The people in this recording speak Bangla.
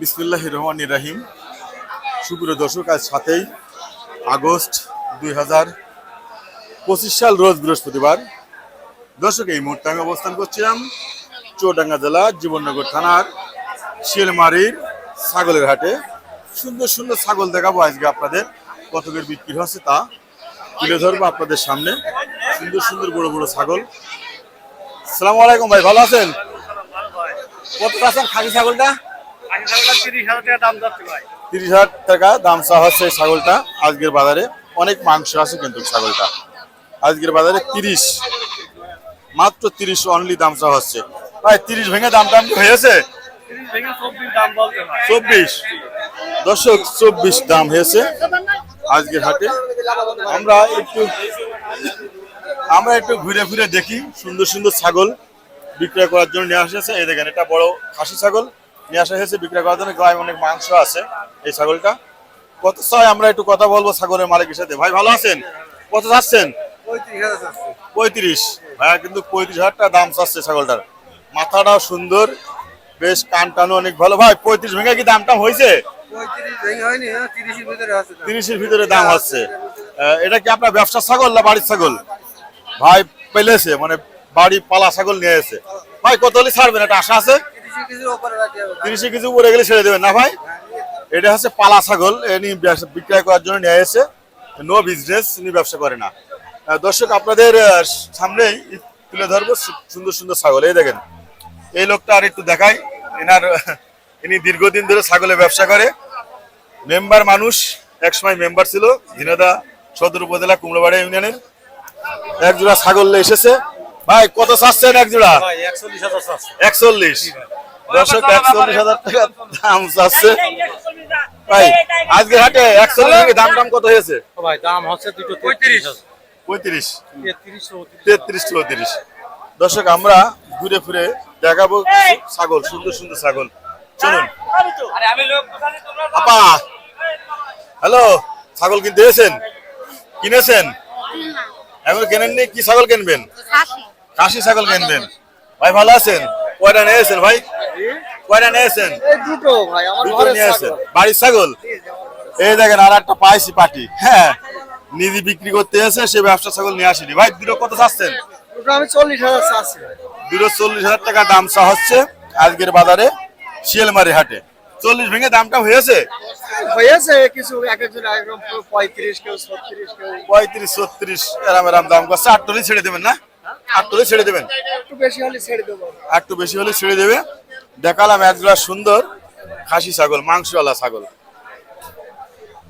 বিসমুল্লাহ রহমান রাহিম। সুপ্রিয় দর্শক, আজ সাতই আগস্ট দুই হাজার পঁচিশ সাল রোজ বৃহস্পতিবার। দর্শক, এই মুহূর্তে আমি অবস্থান করছিলাম চৌডাঙ্গা জেলা জীবননগর থানার শিলমারির ছাগলের হাটে। সুন্দর সুন্দর ছাগল দেখাবো আজকে আপনাদের। কতকের বিক্রি হচ্ছে তা তুলে ধরবো আপনাদের সামনে। সুন্দর সুন্দর বড় বড় ছাগল। সালাম আলাইকুম ভাই, ভালো আছেন? কত আছেন খাসি ছাগলটা? তিরিশ হাজার টাকা দাম চা হচ্ছে ছাগলটা আজকের বাজারে। অনেক মাংস আছে কিন্তু ছাগলটা। আজকের বাজারে তিরিশ। মাত্র তিরিশ অনলি দাম চা হচ্ছে ভাই তিরিশ ভেঙে দাম টাম হয়েছে চব্বিশ দর্শক চব্বিশ দাম হয়েছে আজকের হাটে। আমরা একটু আমরা একটু ঘুরে ফিরে দেখি। সুন্দর সুন্দর ছাগল বিক্রয় করার জন্য নিয়ে আসা হয়েছে এই দেখেন এটা বড় খাসি ছাগল। নিয়ে আসা হয়েছে, বিক্রয় করার জন্য গায়ে অনেক মাংস আছে এই ছাগলটা। কত চাই আমরা একটু কথা বলব ছাগলের মালিকের সাথে। ভাই, ভালো আছেন? কত চাচ্ছেন পঁয়ত্রিশ। ভাইয়া, কিন্তু পঁয়ত্রিশ হাজার টাকা দাম চাচ্ছে ছাগলটার। মাথাটাও সুন্দর, বেশ কান টানো অনেক ভালো। ভাই, পঁয়ত্রিশ ভেঙে কি দাম টাম হয়েছে? তিরিশের ভিতরে দাম হচ্ছে। এটা কি আপনার ব্যবসার ছাগল না বাড়ির ছাগল? ভাই, পেলেছে মানে বাড়ি পালা ছাগল নিয়ে এসে ভাই, কত হলে ছাড়বেন? এটা আশা আছে? তিরিশে কিছু উপরে গেলে ছেড়ে দেবেন না ভাই। এটা হচ্ছে পালা ছাগল এনি বিক্রয় করার জন্য নিয়ে এসে নো বিজনেস ইনি ব্যবসা করে না। দর্শক আপনাদের সামনেই তুলে ধরবো সুন্দর সুন্দর ছাগল। এই দেখেন এই লোকটা আর একটু দেখাই। এনার ইনি দীর্ঘদিন ধরে ছাগলের ব্যবসা করে। মেম্বার মানুষ একসময় মেম্বার ছিল ঝিনাদা সদর উপজেলা কুমড়াবাড়ি ইউনিয়নের। এক জোড়া ছাগল এসেছে। ভাই কত চাচ্ছেন এক জোড়া একচল্লিশ। দর্শক একচল্লিশ হাজার টাকা দাম চাচ্ছে। ভাই আজকে হাটে একচল্লিশ থেকে দাম টাম কত হয়েছে? ভাই দাম হচ্ছে দুটো পঁয়ত্রিশ পঁয়ত্রিশ। তেত্রিশ চৌত্রিশ দর্শক আমরা ঘুরে ফিরে দেখাবো ছাগল সুন্দর সুন্দর ছাগল। চলুন। আপা। হ্যালো ছাগল কিনতে এসেছেন? কিনেছেন? এখন কেনেননি? কি ছাগল কিনবেন? খাসি। কাশি ছাগল কিনবেন। ভাই ভালো আছেন? কয়টা নিয়েছেন ভাই। কয়টা নিয়েছেন দুটো ভাই আমার ঘরের নিয়েছেন। বাড়ির ছাগল? এই দেখেন আর একটা পাইছি পাটি। হ্যাঁ নিজে বিক্রি করতে এসে সে ব্যবসা ছাগল নিয়ে আসেনি। ভাই দুটো কত চাচ্ছেন? আমি চল্লিশ হাজার চাচ্ছি দুটো চল্লিশ হাজার টাকা দাম চা হচ্ছে আজকের বাজারে শিয়ালমারি হাটে। চল্লিশ ভেঙে দামটা হয়েছে? হয়েছে কিছু এক একজন পঁয়ত্রিশ কেউ ছত্রিশ কেউ পঁয়ত্রিশ ছত্রিশ এরাম এরাম দাম করছে। আটটলি ছেড়ে দেবেন না? ছেড়ে দেবেন? একটু বেশি হলে ছেড়ে দেবো। একটু বেশি হলে ছেড়ে দেবে। দেখালাম এক সুন্দর খাসি ছাগল মাংসওয়ালা ছাগল।